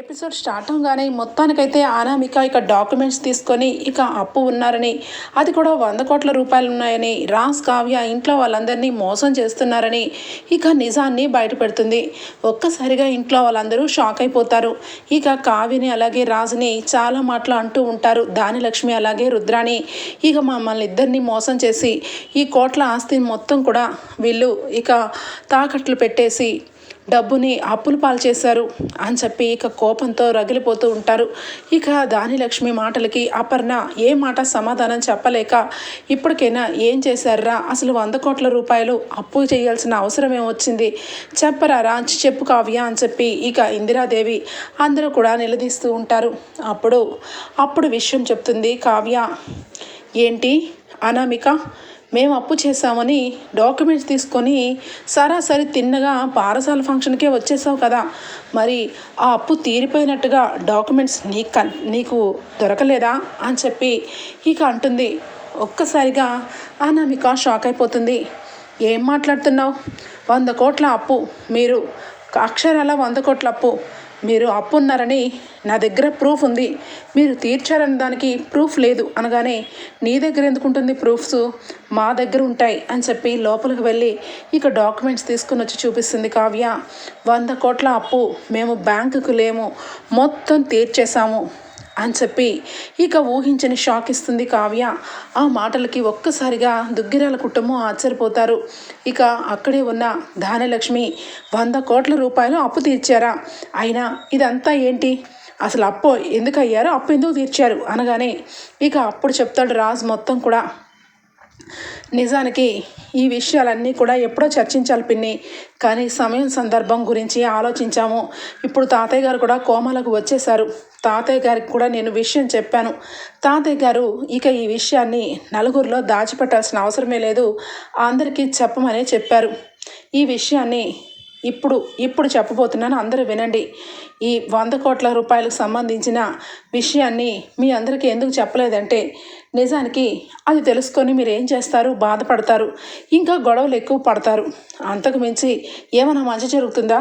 Episode start అవగానే మొత్తానికైతే అనామిక ఇక డాక్యుమెంట్స్ తీసుకొని ఇక అప్పు ఉన్నారని అది కూడా వంద కోట్ల రూపాయలు ఉన్నాయని రాజ్ కావ్య ఇంట్లో వాళ్ళందరినీ మోసం చేస్తున్నారని ఇక నిజాన్ని బయటపెడుతుంది. ఒక్కసారిగా ఇంట్లో వాళ్ళందరూ షాక్ అయిపోతారు. ఇక కావ్యని అలాగే రాజుని చాలా మాటలు అంటూ ఉంటారు. దానిలక్ష్మి అలాగే రుద్రాని ఇక మమ్మల్ని ఇద్దరిని మోసం చేసి ఈ కోట్ల ఆస్తిని మొత్తం కూడా వీళ్ళు ఇక తాకట్లు పెట్టేసి డబ్బుని అప్పులు పాలు చేశారు అని చెప్పి ఇక కోపంతో రగిలిపోతూ ఉంటారు. ఇక దానిలక్ష్మి మాటలకి అపర్ణ ఏ మాట సమాధానం చెప్పలేక ఇప్పటికైనా ఏం చేశారా? అసలు వంద కోట్ల రూపాయలు అప్పు చేయాల్సిన అవసరం ఏమొచ్చింది చెప్పరా రాంచి చెప్పు కావ్య అని చెప్పి ఇక ఇందిరాదేవి అందరూ కూడా నిలదీస్తూ ఉంటారు. అప్పుడు అప్పుడు విషయం చెప్తుంది కావ్య. ఏంటి? అనామిక? మేము అప్పు చేసామని డాక్యుమెంట్స్ తీసుకొని సరాసరి తిన్నగా పారసాల ఫంక్షన్కే వచ్చేసావు కదా. మరి ఆ అప్పు తీరిపోయినట్టుగా డాక్యుమెంట్స్ నీకు కన్ నీకు దొరకలేదా? అని చెప్పి ఇక అంటుంది. ఒక్కసారిగా అనామిక షాక్ అయిపోతుంది. ఏం మాట్లాడుతున్నావు? వంద కోట్ల అప్పు. మీరు అక్షరాల వంద కోట్ల అప్పు. మీరు అప్పు ఉన్నారని నా దగ్గర ప్రూఫ్ ఉంది. మీరు తీర్చారని దానికి ప్రూఫ్ లేదు అనగానే నీ దగ్గర ఎందుకు ఉంటుంది ప్రూఫ్స్ మా దగ్గర ఉంటాయి అని చెప్పి లోపలికి వెళ్ళి ఇక డాక్యుమెంట్స్ తీసుకుని వచ్చి చూపిస్తుంది కావ్య. వంద కోట్ల అప్పు మేము బ్యాంకుకు లేము. మొత్తం తీర్చేశాము. అని చెప్పి ఇక ఊహించని షాక్ ఇస్తుంది కావ్య. ఆ మాటలకి ఒక్కసారిగా దుగ్గిరాల కుటుంబం ఆశ్చర్యపోతారు. ఇక అక్కడే ఉన్న ధాన్యలక్ష్మి వంద కోట్ల రూపాయలు అప్పు తీర్చారా? అయినా ఇదంతా ఏంటి? అసలు అప్పు ఎందుకు అయ్యారో అప్పు ఎందుకు తీర్చారు? అనగానే ఇక అప్పుడు చెప్తాడు రాజు మొత్తం కూడా. నిజానికి ఈ విషయాలన్నీ కూడా ఎప్పుడో చర్చించాలి పిన్ని. కానీ సమయం సందర్భం గురించి ఆలోచించాము. ఇప్పుడు తాతయ్య గారు కూడా కోమాలకు వచ్చేశారు. తాతయ్య గారికి కూడా నేను విషయం చెప్పాను. తాతయ్య గారు ఇక ఈ విషయాన్ని నలుగురిలో దాచిపెట్టాల్సిన అవసరమే లేదు. అందరికీ చెప్పమనే చెప్పారు. ఈ విషయాన్ని ఇప్పుడు ఇప్పుడు చెప్పబోతున్నాను. అందరూ వినండి. ఈ వంద కోట్ల రూపాయలకు సంబంధించిన విషయాన్ని మీ అందరికీ ఎందుకు చెప్పలేదంటే నిజానికి అది తెలుసుకొని మీరు ఏం చేస్తారు? బాధపడతారు. ఇంకా గొడవలు ఎక్కువ పడతారు. అంతకు మించి ఏమైనా మంచి జరుగుతుందా?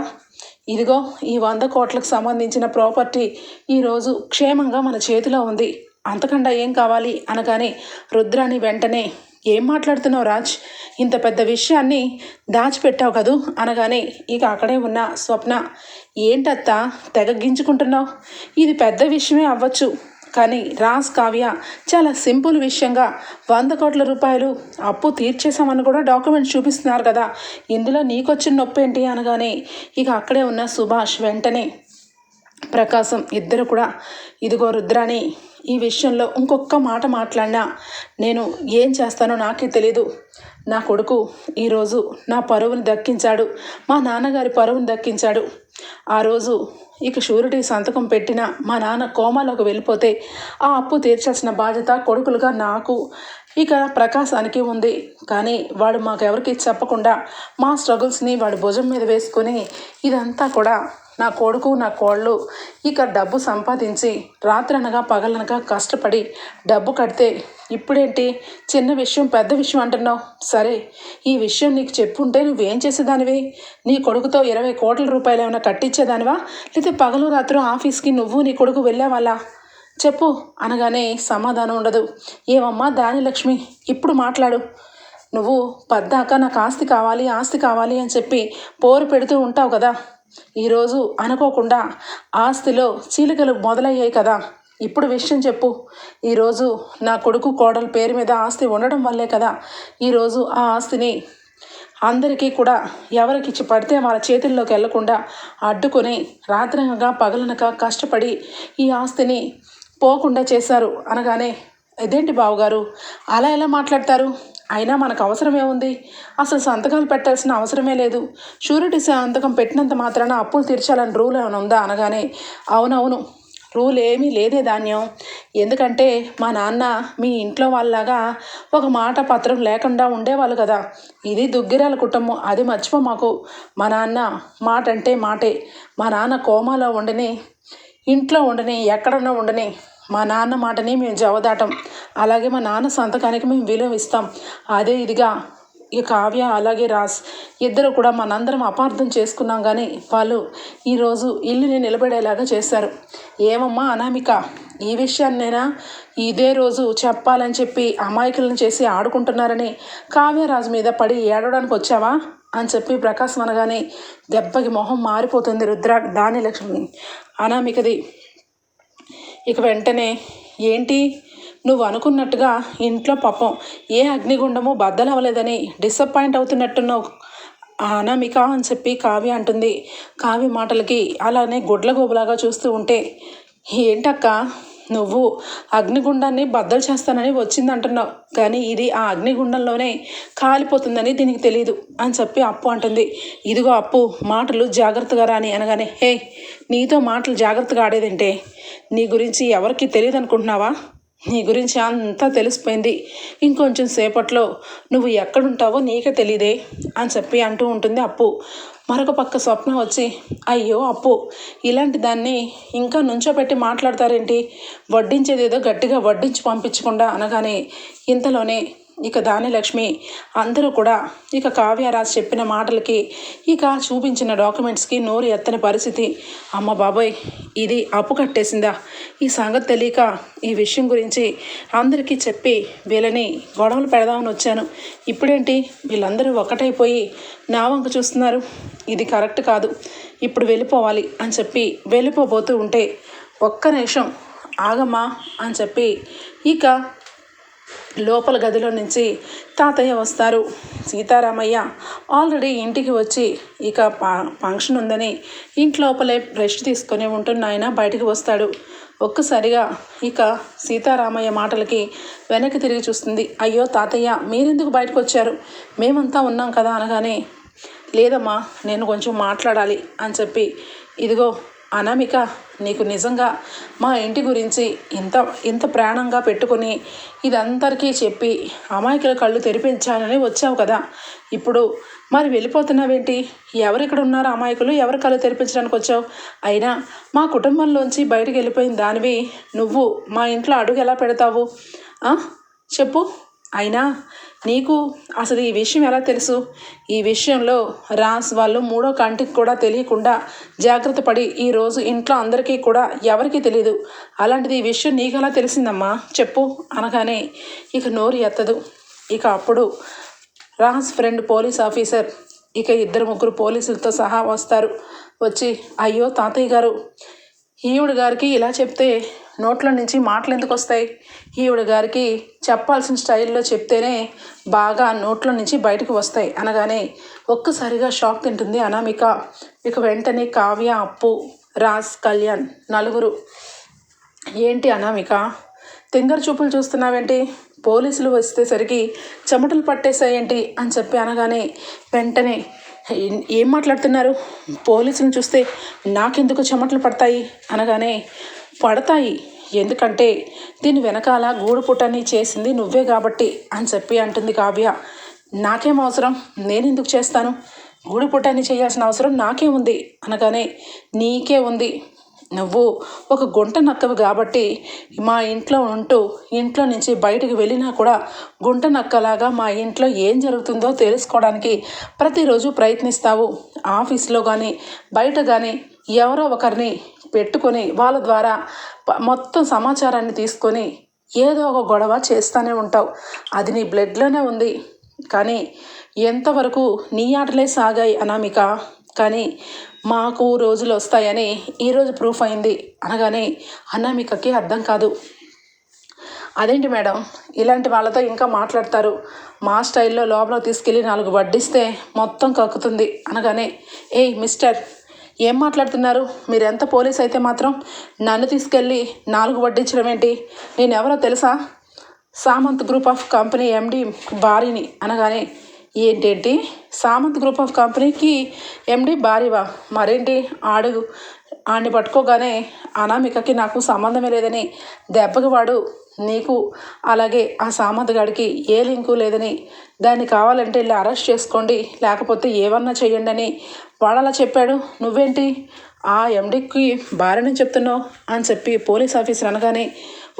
ఇదిగో ఈ వంద కోట్లకు సంబంధించిన ప్రాపర్టీ ఈరోజు క్షేమంగా మన చేతిలో ఉంది. అంతకన్నా ఏం కావాలి అనగానే రుద్రాని వెంటనే ఏం మాట్లాడుతున్నావు రాజ్? ఇంత పెద్ద విషయాన్ని దాచిపెట్టావు కదూ? అనగానే ఇక అక్కడే ఉన్న స్వప్న ఏంటత్తా తెగగించుకుంటున్నావు? ఇది పెద్ద విషయమే అవ్వచ్చు. కానీ రాజ్ కావ్య చాలా సింపుల్ విషయంగా వంద కోట్ల రూపాయలు అప్పు తీర్చేశామని కూడా డాక్యుమెంట్స్ చూపిస్తున్నారు కదా. ఇందులో నీకొచ్చిన నొప్పి ఏంటి అనగానే ఇక అక్కడే ఉన్న సుభాష్ వెంటనే ప్రకాశం ఇద్దరు కూడా ఇదిగో రుద్రాని ఈ విషయంలో ఇంకొక మాట మాట్లాడినా నేను ఏం చేస్తానో నాకే తెలీదు. నా కొడుకు ఈరోజు నా పరువుని దక్కించాడు. మా నాన్నగారి పరువుని దక్కించాడు. ఆ రోజు ఇక షూరిటీ సంతకం పెట్టిన మా నాన్న కోమాలోకి వెళ్ళిపోతే ఆ అప్పు తీర్చాల్సిన బాధ్యత కొడుకులుగా నాకు. ఇక ప్రకాశానికి ఉంది. కానీ వాడు మాకెవరికి చెప్పకుండా మా స్ట్రగుల్స్ని వాడు భుజం మీద వేసుకొని ఇదంతా కూడా నా కొడుకు నా కోళ్ళు. ఇక డబ్బు సంపాదించి రాత్రనగా పగలనగా కష్టపడి డబ్బు కడితే ఇప్పుడేంటి? చిన్న విషయం పెద్ద విషయం అంటున్నావు. సరే ఈ విషయం నీకు చెప్పుంటే నువ్వేం చేసేదానివి? నీ కొడుకుతో ఇరవై కోట్ల రూపాయలు ఏమైనా కట్టించేదానివా లేకపోతే పగలు రాత్రి ఆఫీస్కి నువ్వు నీ కొడుకు వెళ్ళావాలా చెప్పు అనగానే సమాధానం ఉండదు. ఏమమ్మా దానిలక్ష్మి ఇప్పుడు మాట్లాడు. నువ్వు పద్దాక నాకు ఆస్తి కావాలి ఆస్తి కావాలి అని చెప్పి పోరు పెడుతూ ఉంటావు కదా. ఈరోజు అనుకోకుండా ఆస్తిలో చీలికలు మొదలయ్యాయి కదా. ఇప్పుడు విషయం చెప్పు. ఈరోజు నా కొడుకు కోడల పేరు మీద ఆస్తి ఉండడం వల్లే కదా. ఈరోజు ఆ ఆస్తిని అందరికీ కూడా ఎవరికిచ్చి పడితే వాళ్ళ చేతుల్లోకి వెళ్ళకుండా అడ్డుకొని రాత్రంగా పగలనక కష్టపడి ఈ ఆస్తిని పోకుండా చేశారు. అనగానే ఇదేంటి బావగారు? అలా ఎలా మాట్లాడతారు? అయినా మనకు అవసరమే ఉంది. అసలు సంతకాలు పెట్టాల్సిన అవసరమే లేదు. షూరిటీ సంతకం పెట్టినంత మాత్రాన అప్పులు తీర్చాలని రూల్ ఏమైనా ఉందా అనగానే అవునవును. రూల్ ఏమీ లేదే ధాన్యం. ఎందుకంటే మా నాన్న మీ ఇంట్లో వాళ్ళలాగా ఒక మాట పత్రం లేకుండా ఉండేవాళ్ళు కదా. ఇది దుగ్గిరాల కుటుంబం. అది మర్చిపో మాకు. మా నాన్న మాట అంటే మాటే. మా నాన్న కోమాలో ఉండని ఇంట్లో ఉండని ఎక్కడన్నా ఉండని. మా నాన్న మాటని మేము జవదాటం. అలాగే మా నాన్న సంతకానికి మేము విలువ ఇస్తాం. అదే ఇదిగా ఈ కావ్య అలాగే రాస్ ఇద్దరు కూడా మనందరం అపార్థం చేసుకున్నాం కానీ వాళ్ళు ఈరోజు ఇల్లుని నిలబడేలాగా చేశారు. ఏమమ్మా అనామిక ఈ విషయాన్నైనా ఇదే రోజు చెప్పాలని చెప్పి అమాయకులను చేసి ఆడుకుంటున్నారని కావ్యరాజు మీద పడి ఏడవడానికి వచ్చావా? అని చెప్పి ప్రకాశం అనగానే దెబ్బకి మొహం మారిపోతుంది రుద్ర దాని లక్ష్మి. అనామికది ఇక వెంటనే ఏంటి? నువ్వు అనుకున్నట్టుగా ఇంట్లో పాపం ఏ అగ్నిగుండము బద్దలవ్వలేదని డిసప్పాయింట్ అవుతున్నట్టున్నావు. అనామిక అని చెప్పి కావ్య అంటుంది. కావ్య మాటలకి అలానే గుడ్ల గోబులాగా చూస్తూ ఉంటే ఏంటక్క? నువ్వు అగ్నిగుండాన్ని బద్దలు చేస్తానని వచ్చింది అంటున్నావు కానీ ఇది ఆ అగ్నిగుండంలోనే కాలిపోతుందని దీనికి తెలియదు అని చెప్పి అప్పు అంటుంది. ఇదిగో అప్పు మాటలు జాగ్రత్తగా రాని అనగానే హే నీతో మాటలు జాగ్రత్తగా ఆడేదంటే నీ గురించి ఎవరికి తెలియదు అనుకుంటున్నావా నీ గురించి అంతా తెలిసిపోయింది. ఇంకొంచెం సేపట్లో నువ్వు ఎక్కడుంటావో నీకే తెలియదే అని చెప్పి అంటూ ఉంటుంది అప్పు. మరొక పక్క స్వప్న వచ్చి అయ్యో అప్పు ఇలాంటి దాన్ని ఇంకా నుంచోపెట్టి మాట్లాడతారేంటి? వడ్డించేది ఏదో గట్టిగా వడ్డించి పంపించకుండా అనగానే ఇంతలోనే ఇక దానిలక్ష్మి అందరూ కూడా ఇక కావ్యరాజ్ చెప్పిన మాటలకి ఇక చూపించిన డాక్యుమెంట్స్కి నోరు ఎత్తని పరిస్థితి. అమ్మ బాబోయ్ ఇది అప్పు కట్టేసిందా? ఈ సంగతి తెలియక ఈ విషయం గురించి అందరికీ చెప్పి వీళ్ళని గొడవలు పెడదామని వచ్చాను. ఇప్పుడేంటి? వీళ్ళందరూ ఒకటైపోయి నా వంక చూస్తున్నారు. ఇది కరెక్ట్ కాదు. ఇప్పుడు వెళ్ళిపోవాలి అని చెప్పి వెళ్ళిపోబోతూ ఉంటే ఒక్క నిమిషం ఆగమ్మా అని చెప్పి ఇక లోపల గదిలో నుంచి తాతయ్య వస్తారు. సీతారామయ్య ఆల్రెడీ ఇంటికి వచ్చి ఇక ఫంక్షన్ ఉందని ఇంట్లోపలే రెస్ట్ తీసుకొని ఉంటున్న ఆయన బయటికి వస్తాడు. ఒక్కసారిగా ఇక సీతారామయ్య మాటలకి వెనక్కి తిరిగి చూస్తుంది. అయ్యో తాతయ్య మీరెందుకు బయటకు వచ్చారు? మేమంతా ఉన్నాం కదా అనగానే లేదమ్మా నేను కొంచెం మాట్లాడాలి అని చెప్పి ఇదిగో అనామిక నీకు నిజంగా మా ఇంటి గురించి ఇంత ఇంత ప్రాణంగా పెట్టుకుని ఇదందరికీ చెప్పి అమాయకుల కళ్ళు తెరిపించాలని వచ్చావు కదా. ఇప్పుడు మరి వెళ్ళిపోతున్నావేంటి? ఎవరు ఇక్కడ ఉన్నారు అమాయకులు? ఎవరి కళ్ళు తెరిపించడానికి వచ్చావు? అయినా మా కుటుంబంలోంచి బయటకు వెళ్ళిపోయిన దానివి నువ్వు మా ఇంట్లో అడుగు ఎలా పెడతావు? చెప్పు. అయినా నీకు అసలు ఈ విషయం ఎలా తెలుసు? ఈ విషయంలో రాస్ వాళ్ళు మూడో కంటికి కూడా తెలియకుండా జాగ్రత్త పడి ఈరోజు ఇంట్లో అందరికీ కూడా ఎవరికీ తెలియదు అలాంటిది ఈ విషయం నీకు ఎలా తెలిసిందమ్మా? చెప్పు అనగానే ఇక నోరు ఎత్తదు. ఇక అప్పుడు రాస్ ఫ్రెండ్ పోలీస్ ఆఫీసర్ ఇక ఇద్దరు ముగ్గురు పోలీసులతో సహా వస్తారు. వచ్చి అయ్యో తాతయ్య గారు ఈవిడ గారికి ఇలా చెప్తే నోట్ల నుంచి మాటలు ఎందుకు వస్తాయి? ఈవిడ గారికి చెప్పాల్సిన స్టైల్లో చెప్తేనే బాగా నోట్ల నుంచి బయటకు వస్తాయి. అనగానే ఒక్కసారిగా షాక్ తింటుంది అనామిక. ఇక వెంటనే కావ్య అప్పు రాజ్ కళ్యాణ్ నలుగురు. ఏంటి అనామిక? తింగర చూపులు చూస్తున్నావేంటి? పోలీసులు వచ్చేసరికి చెమటలు పట్టేశాయేంటి? అని చెప్పి అనగానే వెంటనే ఏం మాట్లాడుతున్నారు? పోలీసులను చూస్తే నాకెందుకు చెమటలు పడతాయి? అనగానే పడతాయి. ఎందుకంటే దీని వెనకాల గూడుపుటని చేసింది నువ్వే కాబట్టి అని చెప్పి అంటుంది కావ్య. నాకేం అవసరం? నేను ఎందుకు చేస్తాను? గూడు చేయాల్సిన అవసరం నాకే ఉంది. అనగానే నీకే ఉంది. నువ్వు ఒక గుంట నక్కవు కాబట్టి మా ఇంట్లో ఉంటూ ఇంట్లో నుంచి బయటకు వెళ్ళినా కూడా గుంట నక్కలాగా మా ఇంట్లో ఏం జరుగుతుందో తెలుసుకోవడానికి ప్రతిరోజు ప్రయత్నిస్తావు. ఆఫీస్లో కానీ బయట కానీ ఎవరో ఒకరిని పెట్టుకొని వాళ్ళ ద్వారా మొత్తం సమాచారాన్ని తీసుకొని ఏదో ఒక గొడవ చేస్తూనే ఉంటావు. అది నీ బ్లడ్లోనే ఉంది. కానీ ఎంతవరకు నీ ఆటలే సాగాయి అనామిక. కానీ మాకు రోజులు వస్తాయని ఈరోజు ప్రూఫ్ అయింది అనగానే అనామికకి అర్థం కాదు. అదేంటి మేడం? ఇలాంటి వాళ్ళతో ఇంకా మాట్లాడతారు. మా స్టైల్లో లోపల తీసుకెళ్ళి నాలుగు వడ్డిస్తే మొత్తం కక్కుతుంది. అనగానే ఏయ్ మిస్టర్ ఏం మాట్లాడుతున్నారు? మీరు ఎంత పోలీస్ అయితే మాత్రం నన్ను తీసుకెళ్ళి నాలుగు వడ్డించడం ఏంటి? నేను ఎవరో తెలుసా? Samanth group of company MD భార్యని అనగానే ఏంటేంటి? సామంత్ గ్రూప్ ఆఫ్ కంపెనీకి ఎండి భార్యవా? మరేంటి? ఆడు ఆడిని పట్టుకోగానే అనామికకి నాకు సంబంధమే లేదని దెబ్బకి వాడు నీకు అలాగే ఆ సామంత్ గడికి ఏ లింకు లేదని దాన్ని కావాలంటే వెళ్ళి అరెస్ట్ చేసుకోండి లేకపోతే ఏమన్నా చేయండి అని వాడు అలా చెప్పాడు. నువ్వేంటి? ఆ ఎండికి భార్యని చెప్తున్నావు అని చెప్పి పోలీస్ ఆఫీసర్ అనగానే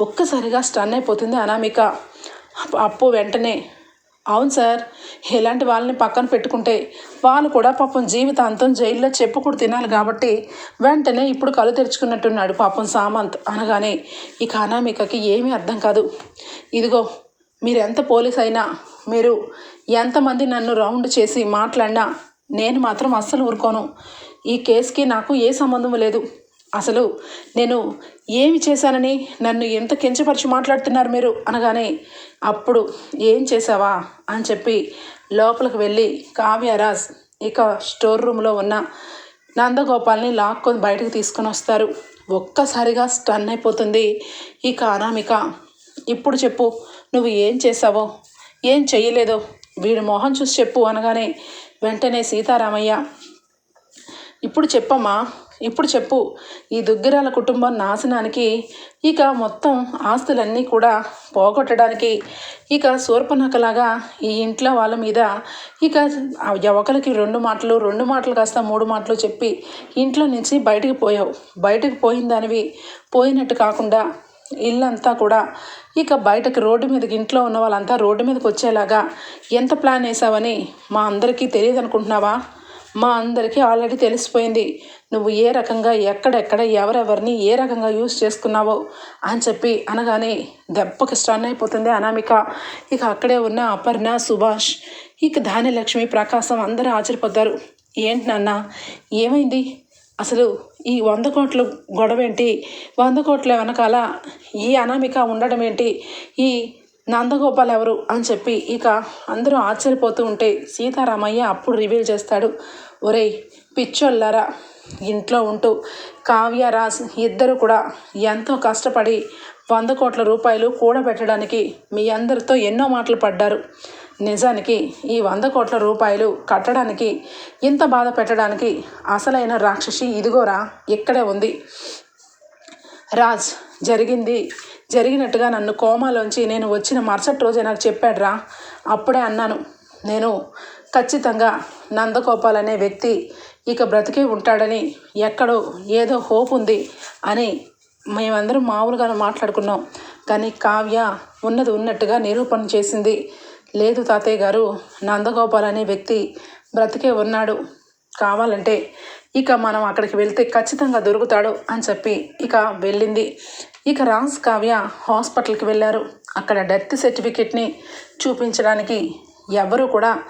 ఒక్కసారిగా స్టన్ అయిపోతుంది అనామిక. అప్పు వెంటనే అవును సార్ ఇలాంటి వాళ్ళని పక్కన పెట్టుకుంటే వాళ్ళు కూడా పాపం జీవితాంతం జైల్లో చెప్పుకుడు తినాలి కాబట్టి వెంటనే ఇప్పుడు కళ్ళు తెరుచుకున్నట్టున్నాడు పాపం సామంత్ అనగానే ఇక అనామికకి ఏమీ అర్థం కాదు. ఇదిగో మీరు ఎంత పోలీస్ అయినా మీరు ఎంతమంది నన్ను రౌండ్ చేసి మాట్లాడినా నేను మాత్రం అస్సలు ఊరుకోను. ఈ కేసుకి నాకు ఏ సంబంధం లేదు. అసలు నేను ఏమి చేశానని నన్ను ఎంత కించపరిచి మాట్లాడుతున్నారు మీరు? అనగానే అప్పుడు ఏం చేసావా అని చెప్పి లోపలికి వెళ్ళి కావ్యరాజ్ ఇక స్టోర్ రూమ్లో ఉన్న నందగోపాల్ని లాక్కొని బయటకు తీసుకొని వస్తారు. ఒక్కసారిగా స్టన్ అయిపోతుంది. ఇక అనామిక ఇప్పుడు చెప్పు నువ్వు ఏం చేసావో ఏం చెయ్యలేదో? వీడి మొహం చూసి చెప్పు. అనగానే వెంటనే సీతారామయ్య ఇప్పుడు చెప్పమ్మా ఇప్పుడు చెప్పు ఈ దుగ్గిరాల కుటుంబం నాశనానికి ఇక మొత్తం ఆస్తులన్నీ కూడా పోగొట్టడానికి ఇక శూర్పనకలాగా ఈ ఇంట్లో వాళ్ళ మీద ఇక ఒకరికి రెండు మాటలు రెండు మాటలు కాస్త మూడు మాటలు చెప్పి ఇంట్లో నుంచి బయటికి పోయావు. బయటకు పోయిన దానివి పోయినట్టు కాకుండా ఇల్లంతా కూడా ఇక బయటకు రోడ్డు మీదకి ఇంట్లో ఉన్న వాళ్ళంతా రోడ్డు మీదకి వచ్చేలాగా ఎంత ప్లాన్ వేసావని మా అందరికీ తెలియదు అనుకుంటున్నావా మా అందరికీ ఆల్రెడీ తెలిసిపోయింది. నువ్వు ఏ రకంగా ఎక్కడెక్కడ ఎవరెవరిని ఏ రకంగా యూస్ చేసుకున్నావో అని చెప్పి అనగానే దెబ్బకి స్టన్ అయిపోతుంది అనామిక. ఇక అక్కడే ఉన్న అపర్ణ సుభాష్ ఇక ధాన్యలక్ష్మి ప్రకాశం అందరూ ఆశ్చర్యపోతారు. ఏంటి నాన్న ఏమైంది? అసలు ఈ వంద కోట్ల గొడవ ఏంటి వంద కోట్ల వెనకాల ఈ అనామిక ఉండడం ఏంటి ఈ నందగోపాల్ ఎవరు అని చెప్పి ఇక అందరూ ఆశ్చర్యపోతూ ఉంటే సీతారామయ్య అప్పుడు రివీల్ చేస్తాడు. ఒరేయ్ పిచ్చోళ్ళారా ఇంట్లో ఉంటూ కావ్య రాజ్ ఇద్దరు కూడా ఎంతో కష్టపడి వంద కోట్ల రూపాయలు కూడబెట్టడానికి మీ అందరితో ఎన్నో మాటలు పడ్డారు. నిజానికి ఈ వంద కోట్ల రూపాయలు కట్టడానికి ఇంత బాధ పెట్టడానికి అసలైన రాక్షసి ఇదిగోరా ఇక్కడే ఉంది. రాజ్ జరిగింది జరిగినట్టుగా నన్ను కోమాలోంచి నేను వచ్చిన మరుసటి రోజే నాకు చెప్పాడురా. అప్పుడే అన్నాను నేను ఖచ్చితంగా నందగోపాల్ అనే వ్యక్తి ఇక బ్రతికే ఉంటాడని ఎక్కడో ఏదో హోప్ ఉంది అని మేమందరం మామూలుగానే మాట్లాడుకున్నాం. కానీ కావ్య ఉన్నది ఉన్నట్టుగా నిరూపణ చేసింది. లేదు తాతయ్య గారు నందగోపాల్ అనే వ్యక్తి బ్రతికే ఉన్నాడు. కావాలంటే ఇక మనం అక్కడికి వెళ్తే ఖచ్చితంగా దొరుకుతాడు అని చెప్పి ఇక వెళ్ళింది. ఇక రాజ్ కావ్య హాస్పిటల్కి వెళ్ళారు. అక్కడ డెత్ సర్టిఫికెట్ని చూపించడానికి ఎవరు కూడా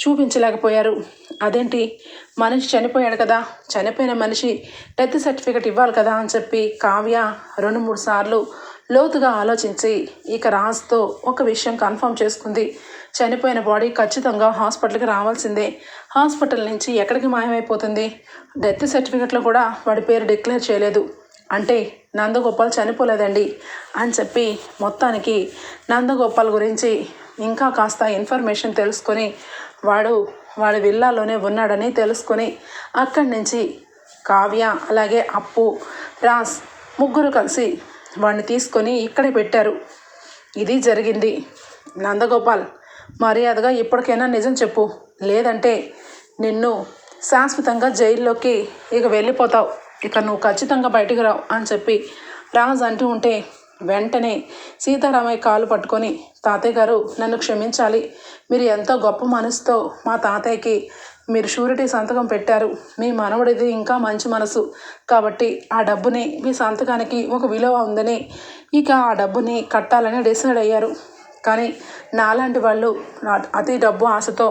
చూపించలేకపోయారు. అదేంటి? మనిషి చనిపోయాడు కదా. చనిపోయిన మనిషి డెత్ సర్టిఫికెట్ ఇవ్వాలి కదా అని చెప్పి కావ్య రెండు మూడు సార్లు లోతుగా ఆలోచించి ఇక రాజ్తో ఒక విషయం కన్ఫర్మ్ చేసుకుంది. చనిపోయిన బాడీ ఖచ్చితంగా హాస్పిటల్కి రావాల్సిందే. హాస్పిటల్ నుంచి ఎక్కడికి మాయమైపోతుంది? డెత్ సర్టిఫికెట్లో కూడా వాడి పేరు డిక్లేర్ చేయలేదు. అంటే నందగోపాల్ చనిపోలేదండి అని చెప్పి మొత్తానికి నందగోపాల్ గురించి ఇంకా కాస్త ఇన్ఫర్మేషన్ తెలుసుకొని వాడు వాడు విల్లాలోనే ఉన్నాడని తెలుసుకొని అక్కడి నుంచి కావ్య అలాగే అప్పు రాస్ ముగ్గురు కలిసి వాడిని తీసుకొని ఇక్కడే పెట్టారు. ఇది జరిగింది. నందగోపాల్ మర్యాదగా ఇప్పటికైనా నిజం చెప్పు. లేదంటే నిన్ను శాశ్వతంగా జైల్లోకి ఇక వెళ్ళిపోతావు. ఇక నువ్వు ఖచ్చితంగా బయటికి రావు అని చెప్పి రాజ్ అంటూ ఉంటే వెంటనే సీతారామయ్య కాలు పట్టుకొని తాతయ్య గారు నన్ను క్షమించాలి. మీరు ఎంతో గొప్ప మనసుతో మా తాతయ్యకి మీరు షూరిటీ సంతకం పెట్టారు. మీ మనవడిది ఇంకా మంచి మనసు. కాబట్టి ఆ డబ్బుని మీ సంతకానికి ఒక విలువ ఉందని ఇక ఆ డబ్బుని కట్టాలని డిసైడ్ అయ్యారు. కానీ నాలాంటి వాళ్ళు అతి డబ్బు ఆశతో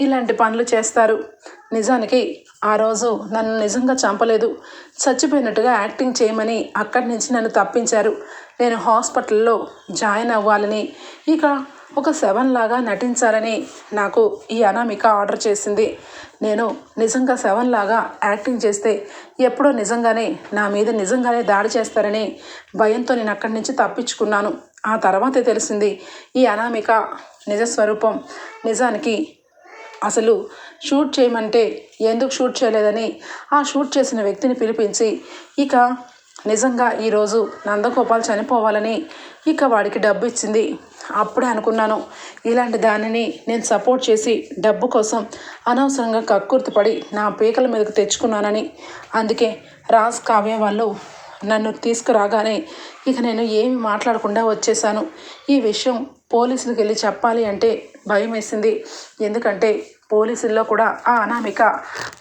ఇలాంటి పనులు చేస్తారు. నిజానికి ఆ రోజు నన్ను నిజంగా చంపలేదు. చచ్చిపోయినట్టుగా యాక్టింగ్ చేయమని అక్కడి నుంచి నన్ను తప్పించారు. నేను హాస్పిటల్లో జాయిన్ అవ్వాలని ఇక ఒక సెవెన్ లాగా నటించాలని నాకు ఈ అనామిక ఆర్డర్ చేసింది. నేను నిజంగా సెవెన్ లాగా యాక్టింగ్ చేస్తే ఎప్పుడో నిజంగానే నా మీద నిజంగానే దాడి చేస్తారని భయంతో నేను అక్కడి నుంచి తప్పించుకున్నాను. ఆ తర్వాతే తెలిసింది ఈ అనామిక నిజస్వరూపం. నిజానికి అసలు షూట్ చేయమంటే ఎందుకు షూట్ చేయలేదని ఆ షూట్ చేసిన వ్యక్తిని పిలిపించి ఇక నిజంగా ఈరోజు నందగోపాల్ చనిపోవాలని ఇక వాడికి డబ్బు ఇచ్చింది. అప్పుడే అనుకున్నాను ఇలాంటి దానిని నేను సపోర్ట్ చేసి డబ్బు కోసం అనవసరంగా కక్కుర్తిపడి నా పీకల మీదకు తెచ్చుకున్నానని. అందుకే రాజ్ కావ్య వాళ్ళు నన్ను తీసుకురాగానే ఇక నేను ఏమి మాట్లాడకుండా వచ్చేసాను ఈ విషయం పోలీసులకు వెళ్ళి చెప్పాలి అంటే భయం వేసింది ఎందుకంటే పోలీసుల్లో కూడా ఆ అనామిక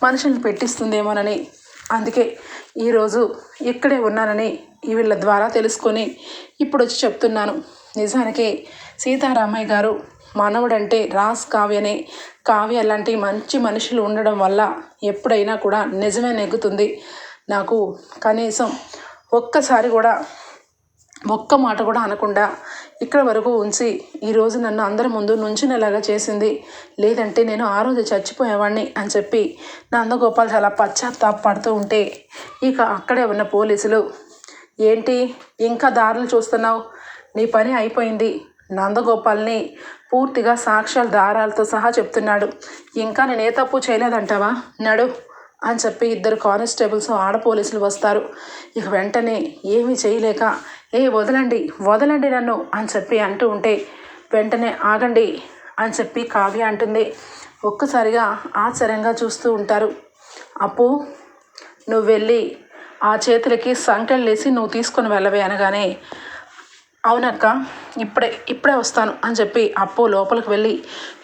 మనుషుల్ని పెట్టిస్తుందేమోనని. అందుకే ఈరోజు ఇక్కడే ఉన్నానని వీళ్ళ ద్వారా తెలుసుకొని ఇప్పుడు వచ్చి చెప్తున్నాను. నిజానికి సీతారామయ్య గారు మనవడంటే రాస్ కావ్యనే. కావ్య లాంటి మంచి మనుషులు ఉండడం వల్ల ఎప్పుడైనా కూడా నిజమే నెగ్గుతుంది. నాకు కనీసం ఒక్కసారి కూడా ఒక్క మాట కూడా అనకుండా ఇక్కడ వరకు ఉంచి ఈరోజు నన్ను అందరి ముందు నుంచునేలాగా చేసింది. లేదంటే నేను ఆ రోజు చచ్చిపోయేవాడిని అని చెప్పి నందగోపాల్ చాలా పశ్చాత్తాపడుతూ ఉంటే ఇక అక్కడే ఉన్న పోలీసులు ఏంటి ఇంకా దారులు చూస్తున్నావు? నీ పని అయిపోయింది. నందగోపాల్ని పూర్తిగా సాక్ష్యాల దారాలతో సహా చెప్తున్నాడు. ఇంకా నేను ఏ తప్పు చేయలేదంటావా? నడు అని చెప్పి ఇద్దరు కానిస్టేబుల్స్ ఆడ పోలీసులు వస్తారు. ఇక వెంటనే ఏమీ చేయలేక ఏ వదలండి వదలండి నన్ను అని చెప్పి అంటూ ఉంటే వెంటనే ఆగండి అని చెప్పి కావ్య అంటుంది. ఒక్కసారిగా ఆశ్చర్యంగా చూస్తూ ఉంటారు. అప్పు నువ్వు వెళ్ళి ఆ చేతులకి సంకెళ్ళు వేసి నువ్వు తీసుకొని వెళ్ళవే అనగానే అవునక్క ఇప్పుడే ఇప్పుడే వస్తాను అని చెప్పి అప్పు లోపలికి వెళ్ళి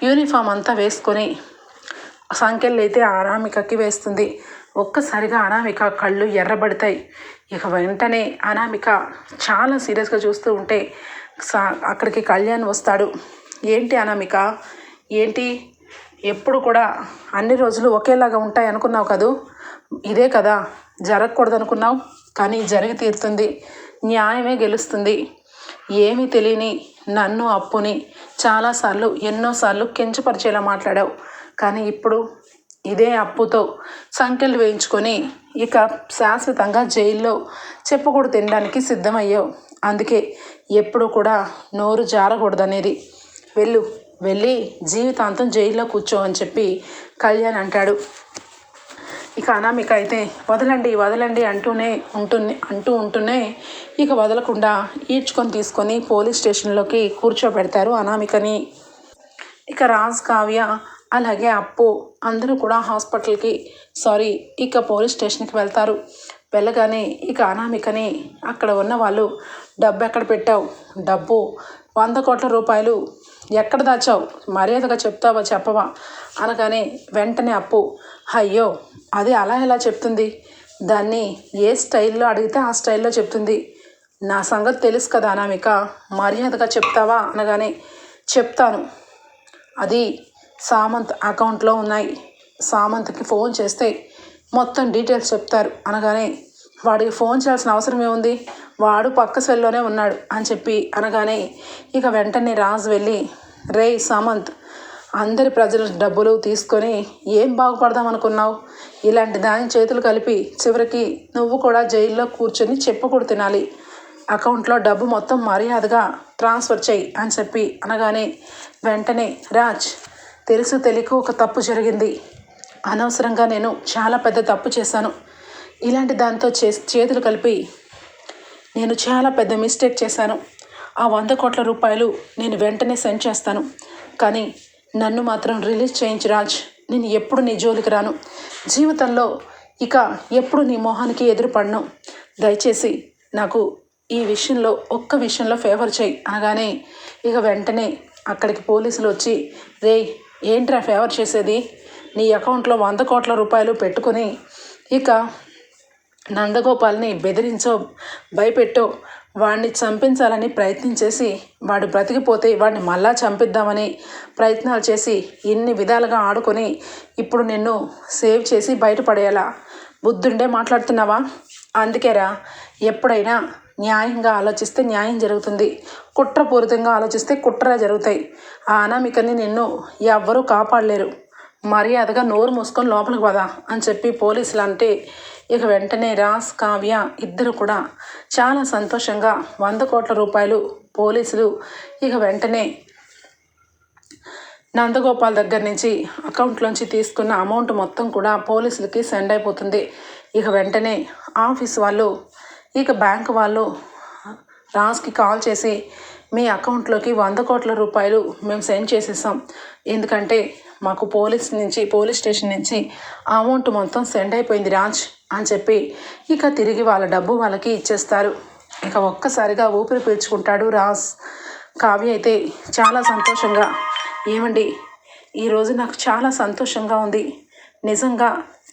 యూనిఫామ్ అంతా వేసుకొని సంకెళ్ళు అయితే అనామికకి వేస్తుంది. ఒక్కసారిగా అనామిక కళ్ళు ఎర్రబడతాయి. ఇక వెంటనే అనామిక చాలా సీరియస్గా చూస్తూ ఉంటే సా అక్కడికి కళ్యాణ్ వస్తాడు. ఏంటి అనామిక? ఏంటి? ఎప్పుడు కూడా అన్ని రోజులు ఒకేలాగా ఉంటాయి అనుకున్నావు కదూ? ఇదే కదా జరగకూడదు అనుకున్నావు కానీ జరిగి తీరుతుంది. న్యాయమే గెలుస్తుంది. ఏమీ తెలియని నన్ను అప్పుని చాలాసార్లు ఎన్నోసార్లు కించపరిచేలా మాట్లాడావు. కానీ ఇప్పుడు ఇదే అప్పుతో సంఖ్యలు వేయించుకొని ఇక శాశ్వతంగా జైల్లో చెప్పకూడదు తినడానికి సిద్ధమయ్యావు. అందుకే ఎప్పుడు కూడా నోరు జారకూడదనేది. వెళ్ళు వెళ్ళి జీవితాంతం జైల్లో కూర్చో అని చెప్పి కళ్యాణ్ అంటాడు. ఇక అనామిక అయితే వదలండి వదలండి అంటూనే ఉంటుంది అంటూ ఉంటూనే ఇక వదలకుండా ఈడ్చుకొని తీసుకొని పోలీస్ స్టేషన్లోకి కూర్చోబెడతారు అనామికని. ఇక రాజ్ కావ్య అలాగే అప్పు. అందరూ కూడా హాస్పిటల్కి సారీ ఇక పోలీస్ స్టేషన్కి వెళ్తారు. వెళ్ళగానే ఇక అనామికని అక్కడ ఉన్న వాళ్ళు డబ్బు ఎక్కడ పెట్టావు? డబ్బు వంద కోట్ల రూపాయలు ఎక్కడ దాచావు? మర్యాదగా చెప్తావా చెప్పవా? అనగానే వెంటనే అప్పు అయ్యో అది అలా ఎలా చెప్తుంది? దాన్ని ఏ స్టైల్లో అడిగితే ఆ స్టైల్లో చెప్తుంది. నా సంగతి తెలుసు కదా అనామిక మర్యాదగా చెప్తావా? అనగానే చెప్తాను. అది సామంత్ అకౌంట్లో ఉన్నాయి. సామంత్కి ఫోన్ చేస్తే మొత్తం డీటెయిల్స్ చెప్తారు. అనగానే వాడికి ఫోన్ చేయాల్సిన అవసరం ఏముంది? వాడు పక్క సెల్లోనే ఉన్నాడు అని చెప్పి అనగానే ఇక వెంటనే రాజు వెళ్ళి రే సామంత్ అందరి ప్రజల డబ్బులు తీసుకొని ఏం బాగుపడదాం అనుకున్నావు? ఇలాంటి దాని చేతులు కలిపి చివరికి నువ్వు కూడా జైల్లో కూర్చొని చెప్పకూడదు తినాలి. అకౌంట్లో డబ్బు మొత్తం మర్యాదగా ట్రాన్స్ఫర్ చేయి అని చెప్పి అనగానే వెంటనే రాజ్ తెలుసు తెలియక ఒక తప్పు జరిగింది. అనవసరంగా నేను చాలా పెద్ద తప్పు చేశాను. ఇలాంటి దాంతో చే చేతులు కలిపి నేను చాలా పెద్ద మిస్టేక్ చేశాను. ఆ వంద కోట్ల రూపాయలు నేను వెంటనే సెండ్ చేస్తాను. కానీ నన్ను మాత్రం రిలీజ్ చేయించి రాజ్. నేను ఎప్పుడు నీ జోలికి రాను. జీవితంలో ఇక ఎప్పుడు నీ మొహానికి ఎదురుపడను. దయచేసి నాకు ఈ విషయంలో ఒక్క విషయంలో ఫేవర్ చేయి అనగానే ఇక వెంటనే అక్కడికి పోలీసులు వచ్చి రే ఏంట్రా ఫేవర్ చేసేది? నీ అకౌంట్లో వంద కోట్ల రూపాయలు పెట్టుకొని ఇక నందగోపాల్ని బెదిరించో భయపెట్టో వాడిని చంపించాలని ప్రయత్నం చేసి వాడు బ్రతికిపోతే వాడిని మళ్ళా చంపిద్దామని ప్రయత్నాలు చేసి ఇన్ని విధాలుగా ఆడుకొని ఇప్పుడు నిన్ను సేవ్ చేసి బయటపడేలా బుద్ధుండే మాట్లాడుతున్నావా? అందుకేరా ఎప్పుడైనా న్యాయంగా ఆలోచిస్తే న్యాయం జరుగుతుంది. కుట్రపూరితంగా ఆలోచిస్తే కుట్ర జరుగుతాయి. ఆ అనామికని నిన్ను ఎవ్వరూ కాపాడలేరు. మర్యాదగా నోరు మూసుకొని లోపలికి పదా అని చెప్పి పోలీసులు అంటే ఇక వెంటనే రాస్ కావ్య ఇద్దరు కూడా చాలా సంతోషంగా వంద కోట్ల రూపాయలు పోలీసులు ఇక వెంటనే నందగోపాల్ దగ్గర నుంచి అకౌంట్లోంచి తీసుకున్న అమౌంట్ మొత్తం కూడా పోలీసులకి సెండ్ అయిపోతుంది. ఇక వెంటనే ఆఫీస్ వాళ్ళు ఇక బ్యాంక్ వాళ్ళు రాజ్కి కాల్ చేసి మీ అకౌంట్లోకి వంద కోట్ల రూపాయలు మేము సెండ్ చేసేసాం ఎందుకంటే మాకు పోలీస్ నుంచి పోలీస్ స్టేషన్ నుంచి అమౌంట్ మొత్తం సెండ్ అయిపోయింది రాజ్ అని చెప్పి ఇక తిరిగి వాళ్ళ డబ్బు వాళ్ళకి ఇచ్చేస్తారు. ఇక ఒక్కసారిగా ఊపిరి పీల్చుకుంటాడు రాజ్. కావ్య అయితే చాలా సంతోషంగా ఏమండి ఈరోజు నాకు చాలా సంతోషంగా ఉంది. నిజంగా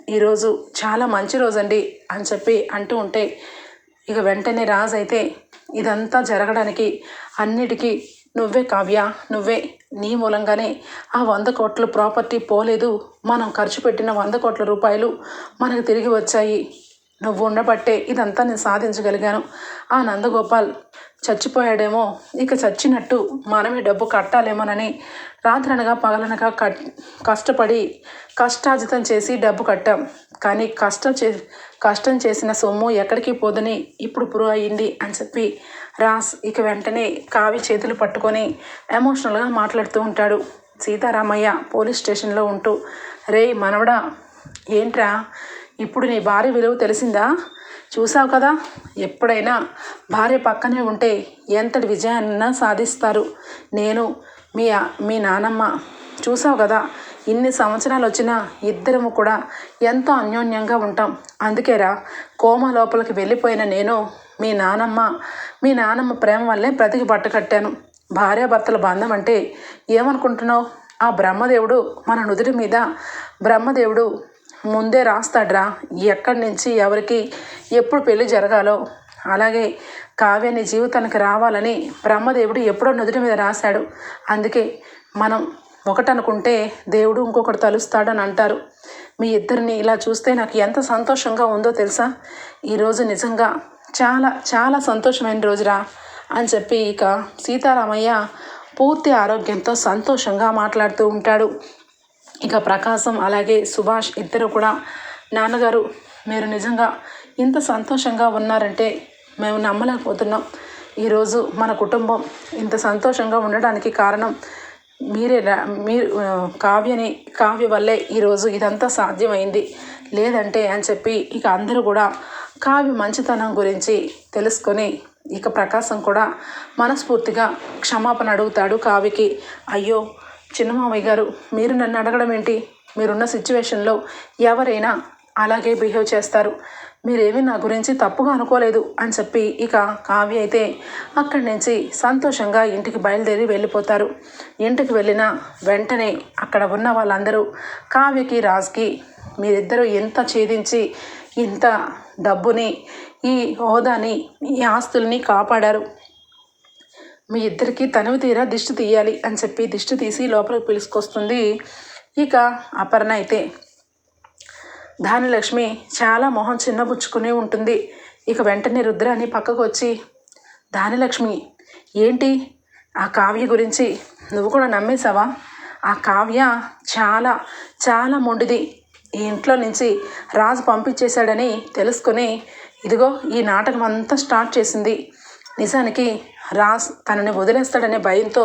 ఈరోజు చాలా మంచి రోజండి అని చెప్పి అంటూ ఉంటే ఇక వెంటనే రాజు అయితే ఇదంతా జరగడానికి అన్నిటికీ నువ్వే కావ్య నువ్వే. నీ మూలంగానే ఆ వంద కోట్ల ప్రాపర్టీ పోలేదు. మనం ఖర్చు పెట్టిన వంద కోట్ల రూపాయలు మనకు తిరిగి వచ్చాయి. నువ్వు ఉండబట్టే ఇదంతా నేను సాధించగలిగాను. ఆ నందగోపాల్ చచ్చిపోయాడేమో ఇక చచ్చినట్టు మనమే డబ్బు కట్టాలేమోనని రాత్రనగా పగలనగా కట్ కష్టపడి కష్టార్జితం చేసి డబ్బు కట్టాం. కానీ కష్టం చే కష్టం చేసిన సొమ్ము ఎక్కడికి పోదని ఇప్పుడు ప్రూవ్ అయ్యింది అని చెప్పి రాస్ ఇక వెంటనే కావి చేతులు పట్టుకొని ఎమోషనల్గా మాట్లాడుతూ ఉంటాడు. సీతారామయ్య పోలీస్ స్టేషన్లో ఉంటూ రే మనవడా ఏంట్రా? ఇప్పుడు నీ భార్య విలువ తెలిసిందా? చూసావు కదా ఎప్పుడైనా భార్య పక్కనే ఉంటే ఎంతటి విజయాన్నైనా సాధిస్తారు. నేను మీ మీ నానమ్మ చూసావు కదా ఇన్ని సంవత్సరాలు వచ్చినా ఇద్దరము కూడా ఎంతో అన్యోన్యంగా ఉంటాం. అందుకేరా కోమ లోపలికి వెళ్ళిపోయిన నేను మీ నానమ్మ మీ నానమ్మ ప్రేమ వల్లే బ్రతికి కట్టాను. భార్యాభర్తల బంధం అంటే ఏమనుకుంటున్నావు? ఆ బ్రహ్మదేవుడు మన నుదుటి మీద బ్రహ్మదేవుడు ముందే రాస్తాడ్రా. ఎక్కడి నుంచి ఎవరికి ఎప్పుడు పెళ్ళి జరగాలో. అలాగే కావ్యాన్ని జీవితానికి రావాలని బ్రహ్మదేవుడు ఎప్పుడో నుదుటి మీద రాశాడు. అందుకే మనం ఒకటనుకుంటే దేవుడు ఇంకొకటి తలుస్తాడని అంటారు. మీ ఇద్దరిని ఇలా చూస్తే నాకు ఎంత సంతోషంగా ఉందో తెలుసా? ఈరోజు నిజంగా చాలా చాలా సంతోషమైన రోజురా అని చెప్పి ఇక సీతారామయ్య పూర్తి ఆరోగ్యంతో సంతోషంగా మాట్లాడుతూ ఉంటాడు. ఇక ప్రకాశం అలాగే సుభాష్ ఇద్దరు కూడా నాన్నగారు మీరు నిజంగా ఇంత సంతోషంగా ఉన్నారంటే మేము నమ్మలేకపోతున్నాం. ఈరోజు మన కుటుంబం ఇంత సంతోషంగా ఉండడానికి కారణం మీరే మీరు కావ్యని కావ్య వల్లే ఈరోజు ఇదంతా సాధ్యమైంది. లేదంటే అని చెప్పి ఇక అందరూ కూడా కావ్య మంచితనం గురించి తెలుసుకొని ఇక ప్రకాశం కూడా మనస్ఫూర్తిగా క్షమాపణ అడుగుతాడు కావ్యకి. అయ్యో చిన్నమామయ్య గారు మీరు నన్ను అడగడం ఏంటి? మీరున్న సిచ్యువేషన్లో ఎవరైనా అలాగే బిహేవ్ చేస్తారు. మీరేమీ నా గురించి తప్పుగా అనుకోలేదు అని చెప్పి ఇక కావ్య అయితే అక్కడి నుంచి సంతోషంగా ఇంటికి బయలుదేరి వెళ్ళిపోతారు. ఇంటికి వెళ్ళిన వెంటనే అక్కడ ఉన్న వాళ్ళందరూ కావ్యకి రాజ్కి మీరిద్దరూ ఎంత ఛేదించి ఇంత డబ్బుని ఈ హోదాని ఈ ఆస్తుల్ని కాపాడారు. మీ ఇద్దరికి తనివి తీరా దిష్టి తీయాలి అని చెప్పి దిష్టి తీసి లోపలికి పిలుచుకొస్తుంది. ఇక అపర్ణ అయితే ధానిలక్ష్మి చాలా మొహం చిన్నబుచ్చుకునే ఉంటుంది. ఇక వెంటనే రుద్రాని పక్కకు వచ్చి ధానిలక్ష్మి ఏంటి ఆ కావ్య గురించి? నువ్వు కూడా నమ్మేశావా? ఆ కావ్య చాలా చాలా మొండిది. ఈ ఇంట్లో నుంచి రాజు పంపించేశాడని తెలుసుకుని ఇదిగో ఈ నాటకం అంతా స్టార్ట్ చేసింది. నిజానికి రాజ్ తనని వదిలేస్తాడనే భయంతో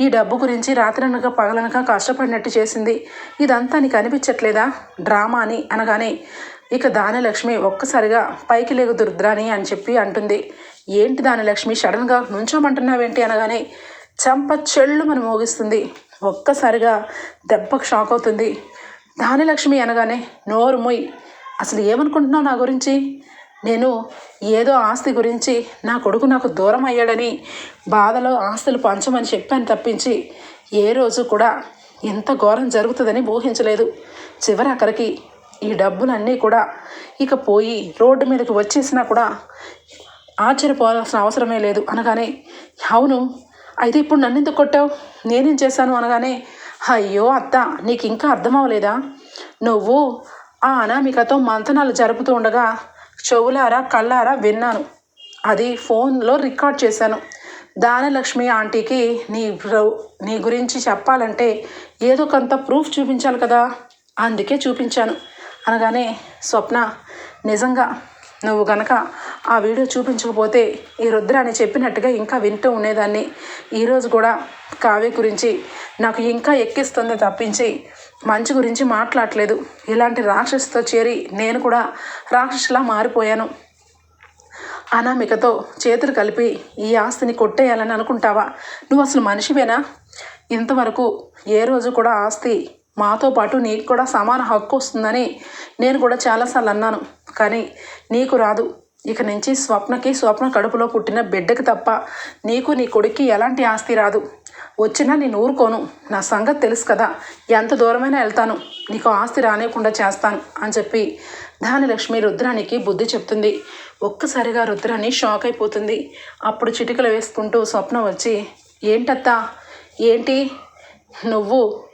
ఈ డబ్బు గురించి రాత్రనక పగలనక కష్టపడినట్టు చేసింది. ఇదంతా నీకు అనిపించట్లేదా డ్రామా అని అనగానే ఇక దానిలక్ష్మి ఒక్కసారిగా పైకి లేగు దుర్ద్రాని అని చెప్పి అంటుంది. ఏంటి దానిలక్ష్మి సడన్గా నుంచోమంటున్నావేంటి అనగానే చంప చెళ్ళు మనం మోగిస్తుంది ఒక్కసారిగా దెబ్బకు షాక్ అవుతుంది. దానిలక్ష్మి అనగానే నోరు మొయ్ అసలు ఏమనుకుంటున్నావు నా గురించి? నేను ఏదో ఆస్తి గురించి నా కొడుకు నాకు దూరం అయ్యాడని బాధలో ఆస్తులు పంచమని చెప్పాను తప్పించి ఏ రోజు కూడా ఎంత ఘోరం జరుగుతుందని ఊహించలేదు. చివరి అక్కడికి ఈ డబ్బులన్నీ కూడా ఇక పోయి రోడ్డు మీదకి వచ్చేసినా కూడా ఆశ్చర్యపోవాల్సిన అవసరమే లేదు అనగానే అవును అయితే ఇప్పుడు నన్ను ఎందుకు కొట్టావు? నేనేం చేశాను? అనగానే అయ్యో అత్త నీకు ఇంకా అర్థం అవ్వలేదా? నువ్వు ఆ అనామికతో మంతనాలు జరుపుతూ ఉండగా చెవులారా కళ్ళారా విన్నాను. అది ఫోన్లో రికార్డ్ చేశాను. దానలక్ష్మి ఆంటీకి నీ నీ గురించి చెప్పాలంటే ఏదో కొంత ప్రూఫ్ చూపించాలి కదా? అందుకే చూపించాను. అనగానే స్వప్న నిజంగా నువ్వు గనక ఆ వీడియో చూపించకపోతే ఈ రుద్ర అని చెప్పినట్టుగా ఇంకా వింటూ ఉండేదాన్ని. ఈరోజు కూడా కావ్య గురించి నాకు ఇంకా ఎక్కిస్తుంది తప్పించి మంచి గురించి మాట్లాడలేదు. ఇలాంటి రాక్షసుతో చేరి నేను కూడా రాక్షసులా మారిపోయాను. అనామికతో చేతులు కలిపి ఈ ఆస్తిని కొట్టేయాలని అనుకుంటావా? నువ్వు అసలు మనిషివేనా? ఇంతవరకు ఏ రోజు కూడా ఆస్తి మాతో పాటు నీకు కూడా సమాన హక్కు వస్తుందని నేను కూడా చాలాసార్లు అన్నాను. కానీ నీకు రాదు. ఇక నుంచి స్వప్నకి స్వప్న కడుపులో పుట్టిన బిడ్డకి తప్ప నీకు నీ కొడుక్కి ఎలాంటి ఆస్తి రాదు. వచ్చినా నేను ఊరుకోను. నా సంగతి తెలుసు కదా. ఎంత దూరమైనా వెళ్తాను. నీకు ఆస్తి రానియకుండా చేస్తాను అని చెప్పి ధానిలక్ష్మి రుద్రానికి బుద్ధి చెప్తుంది. ఒక్కసారిగా రుద్రాని షాక్ అయిపోతుంది. అప్పుడు చిటికలు వేసుకుంటూ స్వప్న వచ్చి ఏంటత్తా? ఏంటి? నువ్వు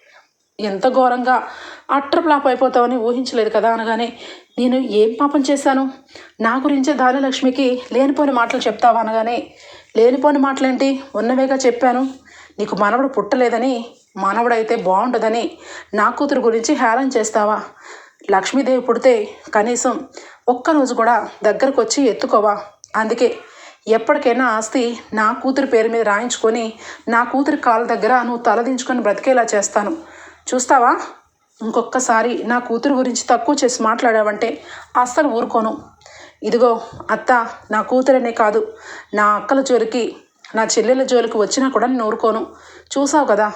ఎంత ఘోరంగా అట్రప్లాప్ అయిపోతావని ఊహించలేదు కదా అనగానే నేను ఏం పాపం చేశాను? నా గురించే ధాన్యలక్ష్మికి లేనిపోని మాటలు చెప్తావా అనగానే లేనిపోని మాటలేంటి? ఉన్నవేగా చెప్పాను. నీకు మనవడు పుట్టలేదని మనవడైతే బాగుంటుందని నా కూతురు గురించి హేళన చేస్తావా? లక్ష్మీదేవి పుడితే కనీసం ఒక్కరోజు కూడా దగ్గరకు వచ్చి ఎత్తుకోవా? అందుకే ఎప్పటికైనా ఆస్తి నా కూతురు పేరు మీద రాయించుకొని నా కూతురి కాళ్ళ దగ్గర నువ్వు తలదించుకొని బ్రతికేలా చేస్తాను. చూస్తావా? ఇంకొకసారి నా కూతురు గురించి తక్కువ చేసి మాట్లాడావంటే అస్సలు ఊరుకోను. ఇదిగో అత్త నా కూతురనే కాదు నా అక్కల జోలికి నా చెల్లెల జోలికి వచ్చినా కూడా నేను ఊరుకోను. చూసావు కదా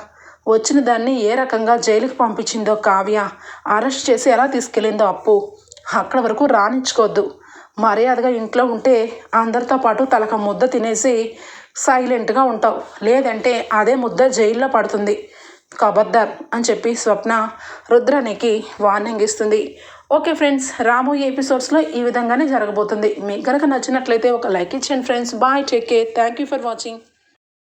వచ్చిన దాన్ని ఏ రకంగా జైలుకి పంపించిందో కావ్య. అరెస్ట్ చేసి ఎలా తీసుకెళ్ళిందో అప్పు. అక్కడ వరకు రాణించుకోవద్దు. మర్యాదగా ఇంట్లో ఉంటే అందరితో పాటు తలక ముద్ద తినేసి సైలెంట్గా ఉంటావు. లేదంటే అదే ముద్ద జైల్లో పడుతుంది. కబద్దర్ అని చెప్పి స్వప్న రుద్రానికి వార్నింగ్ ఇస్తుంది. ఓకే ఫ్రెండ్స్ రాబోయే ఎపిసోడ్స్లో ఈ విధంగానే జరగబోతుంది. మీకు కనుక నచ్చినట్లయితే ఒక లైక్ ఇచ్చేయండి friends. Bye take care thank you for watching